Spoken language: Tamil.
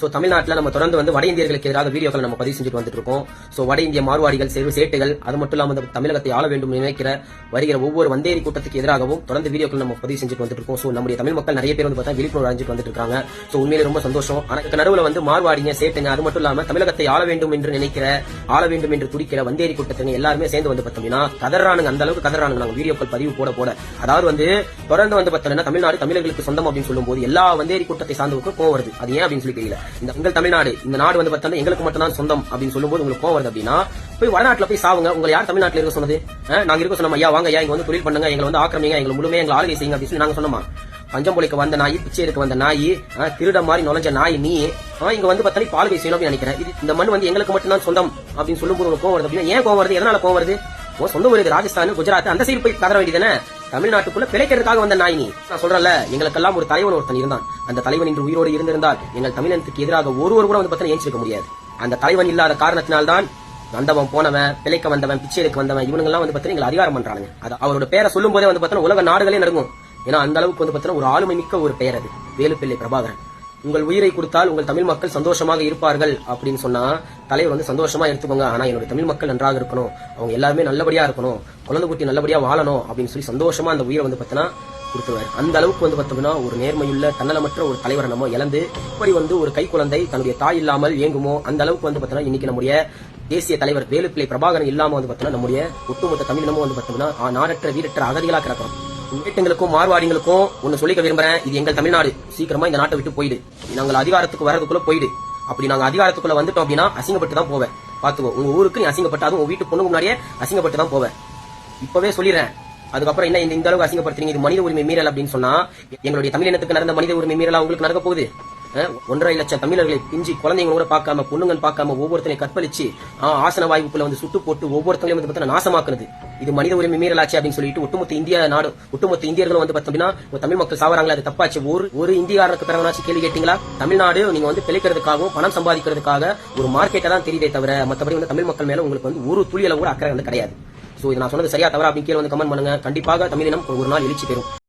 ஸோ தமிழ்நாட்டில் நம்ம தொடர்ந்து வந்து வட இந்தியர்களுக்கு எதிராக வீடியோக்கள் நம்ம பதிவு செஞ்சுட்டு வந்துட்டு இருக்கோம் ஸோ வட இந்திய மார்வாடிகள் செரு சேட்டுகள் அது மட்டும் இல்லாமல் தமிழகத்தை ஆள வேண்டும் நினைக்கிற வருகிற ஒவ்வொரு வந்தேரி கூட்டத்துக்கு எதிராகவும் தொடர்ந்து வீடியோக்கள் நம்ம பதிவு செஞ்சுட்டு வந்துட்டு இருக்கோம் ஸோ நம்முடைய தமிழ் மக்கள் நிறைய பேர் வந்து பார்த்தா விழிப்புணர்வு அடைஞ்சிட்டு வந்துட்டு இருக்காங்க ஸோ உண்மையிலே ரொம்ப சந்தோஷம். ஆனால் நடுவில் வந்து மார்வாடிங்க சேட்டுங்க அது மட்டும் இல்லாமல் தமிழகத்தை ஆள வேண்டும் என்று நினைக்கிற ஆள வேண்டும் என்று துடிக்கிற வந்தேரி கூட்டத்துங்க எல்லாருமே சேர்ந்து வந்து பார்த்தோம்னா கதறானுங்க அந்த அளவுக்கு கதறானுங்க. நாங்கள் வீடியோக்கள் பதிவு போட போட. அதாவது வந்து தொடர்ந்து வந்து பார்த்தோம்னா தமிழ்நாடு தமிழர்களுக்கு சொந்தம் அப்படின்னு சொல்லும்போது எல்லா வந்தேரி கூட்டத்தை சார்ந்தவருக்கும் கோவம் வருது. அது ஏன் அப்படின்னு சொல்லி தெரியல. இந்த உங்கள் தமிழ்நாடு இந்த நாடு வந்து பார்த்தா எங்களுக்கு மட்டும்தான் சொந்தம் அப்படின்னு சொல்லும்போது உங்களுக்கு கோவம் வருது அப்படின்னா போய் வடநாட்டுல போய் சாவுங்க. உங்களை யார் தமிழ்நாட்டில் இருக்க சொன்னது? நாங்க இருக்க சொன்னோம் ஐயா வாங்க ஐயா இங்க வந்து தொழில் பண்ணுங்க எங்களை வந்து ஆக்கிரமிங்க எங்களை முழுமையாக எங்களை ஆளுகை செய்யுங்க அப்படின்னு சொல்லி நாங்க சொன்னோமா? பஞ்சம் பொழிக்க வந்த நாய் பிச்சை எடுக்க வந்த நாய் திருட மாதிரி நுழைஞ்ச நாய் நீ இங்க வந்து பார்த்தா பாலுகை செய்யணும் அப்படின்னு நினைக்கிறேன். இந்த மண் வந்து எங்களுக்கு மட்டும்தான் சொந்தம் அப்படின்னு சொல்லும்போது உங்களுக்கு கோவம் வருது அப்படின்னா ஏன் கோவம் வருது? எதனால கோவம் வருது? சொந்த ஊர் ராஜஸ்தான் குஜராத் அந்த சைடு போய் கதற வேண்டியதானே தமிழ்நாட்டுக்குள்ள பிழைக்கிறதுக்காக வந்த நாய் நீ. நான் சொல்றேன்ல எங்களுக்கெல்லாம் ஒரு தலைவன் ஒருத்தன் இருந்தான். அந்த தலைவன் இன்று உயிரோடு இருந்திருந்தால் எங்கள் தமிழனுக்கு எதிராக ஒருவர் கூட வந்து பார்த்தா ஏஞ்சிருக்க முடியாது. அந்த தலைவன் இல்லாத காரணத்தினால்தான் வந்தவன் போனவன் பிழைக்க வந்தவன் பிச்சை எடுக்க வந்தவன் இவனுங்கெல்லாம் வந்து பார்த்தீங்கன்னா எங்களை அதிகாரம் பண்றாங்க அது அவரோட பேரை சொல்லும் போதே வந்து பார்த்தா உலக நாடுகளே நடக்கும் ஏன்னா அந்த அளவுக்கு வந்து பார்த்தா ஒரு ஆளுமை மிக்க ஒரு பெயர் அது. வேலுப்பிள்ளை பிரபாகரன். உங்கள் உயிரை கொடுத்தால் உங்கள் தமிழ் மக்கள் சந்தோஷமாக இருப்பார்கள் அப்படின்னு சொன்னா தலைவர் வந்து சந்தோஷமா எடுத்துக்கோங்க. ஆனா என்னுடைய தமிழ் மக்கள் நன்றாக இருக்கணும். அவங்க எல்லாருமே நல்லபடியா இருக்கணும். குழந்தை குட்டி நல்லபடியா வாழணும் அப்படின்னு சொல்லி சந்தோஷமா அந்த உயிரை வந்து பார்த்தீங்கன்னா கொடுத்துருவாரு. அந்த அளவுக்கு வந்து பார்த்தோம்னா ஒரு நேர்மையுள்ள தன்னலமற்ற ஒரு தலைவரை நம்ம இழந்து இப்படி வந்து ஒரு கை குழந்தை தன்னுடைய தாய் இல்லாமல் இயங்குமோ அந்த அளவுக்கு வந்து பார்த்தோம்னா இன்னைக்கு நம்முடைய தேசிய தலைவர் வேலுப்பிள்ளை பிரபாகரன் இல்லாமல் வந்து பார்த்தோம்னா நம்முடைய ஒட்டுமொத்த தமிழினமும் வந்து பார்த்தோம்னா ஆ, நாடற்ற வீரற்ற அகதிகளாக கிடக்கிறோம் வீட்டுங்களுக்கும் மார்வாடிங்களுக்கும் ஒன்னு சொல்லிக்க விரும்புறேன். இது எங்கள் தமிழ்நாடு. சீக்கிரமா இந்த நாட்டை விட்டு போயிடு. நாங்கள் அதிகாரத்துக்கு வர்றதுக்குள்ள போயிடு. அப்படி நாங்க அதிகாரத்துக்குள்ள வந்துட்டோம் அப்படின்னா அசிங்கப்பட்டு தான் போவேன். பாத்துக்கோ உங்க ஊருக்கு நீ அசிங்கப்பட்டாலும் உங்க வீட்டு பொண்ணுக்கு முன்னாடியே அசிங்கப்பட்டு தான் போவேன். இப்பவே சொல்லிடுறேன். அதுக்கப்புறம் என்ன இந்த அளவுக்கு அசிங்கப்படுத்துறீங்க? இது மனித உரிமை மீறல் அப்படின்னு சொன்னா எங்களுடைய தமிழினத்துக்கு நடந்த மனித உரிமை மீறலா உங்களுக்கு நடக்க போகுது? ஒன்றரை லட்சம் தமிழர்களை பிஞ்சி குழந்தைங்க கூட பார்க்காம பொண்ணுங்கன்னு பார்க்காம ஒவ்வொருத்தனையும் கற்பழிச்சு ஆசன வாய்ப்புக்குள்ள வந்து சுட்டு போட்டு ஒவ்வொருத்தங்களையும் வந்து பார்த்தீங்கன்னா நாசமாக்குறது இது மனித உரிமை மீறலாச்சு அப்படின்னு சொல்லிட்டு ஒட்டுமொத்த இந்தியா நாடு ஒட்டுமொத்த இந்தியர்களும் வந்து பார்த்தோம்னா ஒரு தமிழ் மக்கள் சாவறாங்களா அது தப்பாச்சு ஒரு ஒரு இந்தியாருக்கு பிறகு கேள்வி கேட்டீங்களா? தமிழ்நாடு நீங்க வந்து பிழைக்கிறதுக்காகவும் பணம் சம்பாதிக்கிறதுக்காக ஒரு மார்க்கெட்டை தான் தெரியுதே தவிர மற்றபடி வந்து தமிழ் மக்கள் மேல உங்களுக்கு வந்து ஒரு துளியில கூட அக்கறை வந்து கிடையாது. சோ இது நான் சொன்னது சரியா தவறா அப்படின்னு கீழே வந்து கமெண்ட் பண்ணுங்க. கண்டிப்பாக தமிழினம் ஒரு நாள் எழுச்சி பெறும்.